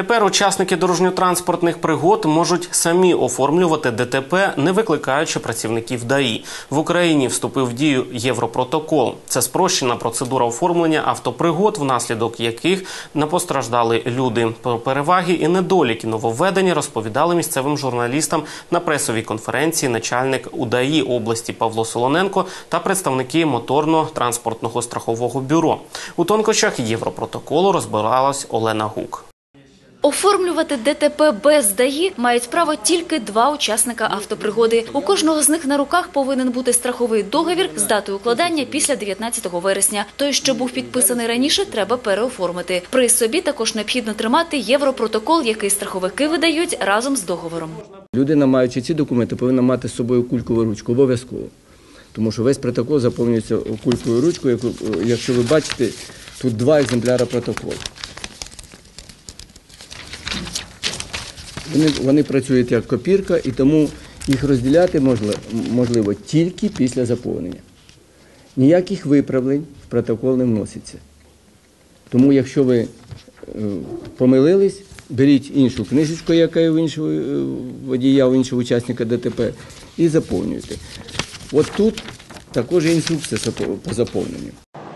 Тепер учасники дорожньо-транспортних пригод можуть самі оформлювати ДТП, не викликаючи працівників ДАІ. В Україні вступив в дію Європротокол. Це спрощена процедура оформлення автопригод, внаслідок яких не постраждали люди. Про переваги і недоліки нововведення розповідали місцевим журналістам на пресовій конференції начальник УДАІ області Павло Солоненко та представники моторно-транспортного страхового бюро. У тонкощах Європротоколу розбиралась Олена Гук. Оформлювати ДТП без ДАІ мають право тільки два учасника автопригоди. У кожного з них на руках повинен бути страховий договір з датою укладання після 19 вересня. Той, що був підписаний раніше, треба переоформити. При собі також необхідно тримати європротокол, який страховики видають разом з договором. Людина, маючи ці документи, повинна мати з собою кулькову ручку обов'язково. Тому що весь протокол заповнюється кулькою ручкою. яку- Якщо ви бачите, тут два екземпляри протоколу. Вони, вони працюють як копірка, і тому їх розділяти можливо, можливо тільки після заповнення. Ніяких виправлень в протокол не вноситься. Тому, якщо ви е, помилились, беріть іншу книжечку, яка є в іншого е, водія, у іншого учасника ДТП, і заповнюйте. От тут також інструкція по заповненню.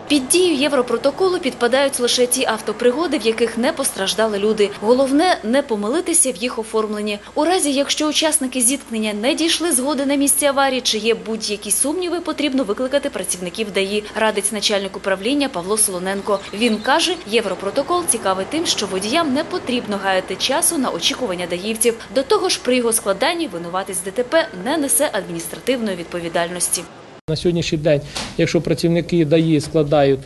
Під дію європротоколу підпадають лише ті автопригоди, в яких не постраждали люди. Головне не помилитися в їх оформленні. У разі, якщо учасники зіткнення не дійшли згоди на місці аварії, чи є будь-які сумніви, потрібно викликати працівників ДАІ, радить начальник управління Павло Солоненко. Він каже, європротокол цікавий тим, що водіям не потрібно гаяти часу на очікування даївців. До того ж, при його складанні винуватець ДТП не несе адміністративної відповідальності. На сьогоднішній день, якщо працівники ДАІ складають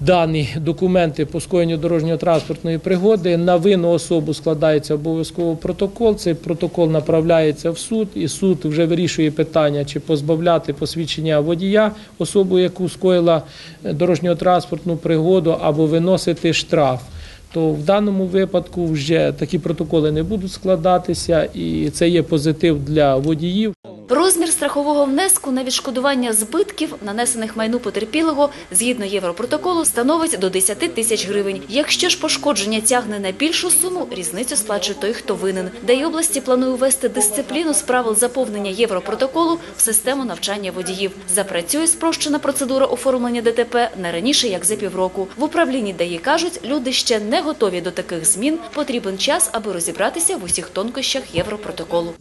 дані документи по скоєнню дорожньо-транспортної пригоди, на винну особу складається обов'язково протокол. Цей протокол направляється в суд, і суд вже вирішує питання, чи позбавляти посвідчення водія особу, яку скоїла дорожньо-транспортну пригоду, або виносити штраф. То в даному випадку вже такі протоколи не будуть складатися, і це є позитив для водіїв. Розмір страхового внеску на відшкодування збитків, нанесених майну потерпілого, згідно Європротоколу, становить до 10 тисяч гривень. Якщо ж пошкодження тягне на більшу суму, різницю сплачує той, хто винен. Де й області планує ввести дисципліну з правил заповнення Європротоколу в систему навчання водіїв. Запрацює спрощена процедура оформлення ДТП не раніше, як за півроку. В управлінні ДАІ кажуть, люди ще не готові до таких змін. Потрібен час, аби розібратися в усіх тонкощах Європротоколу.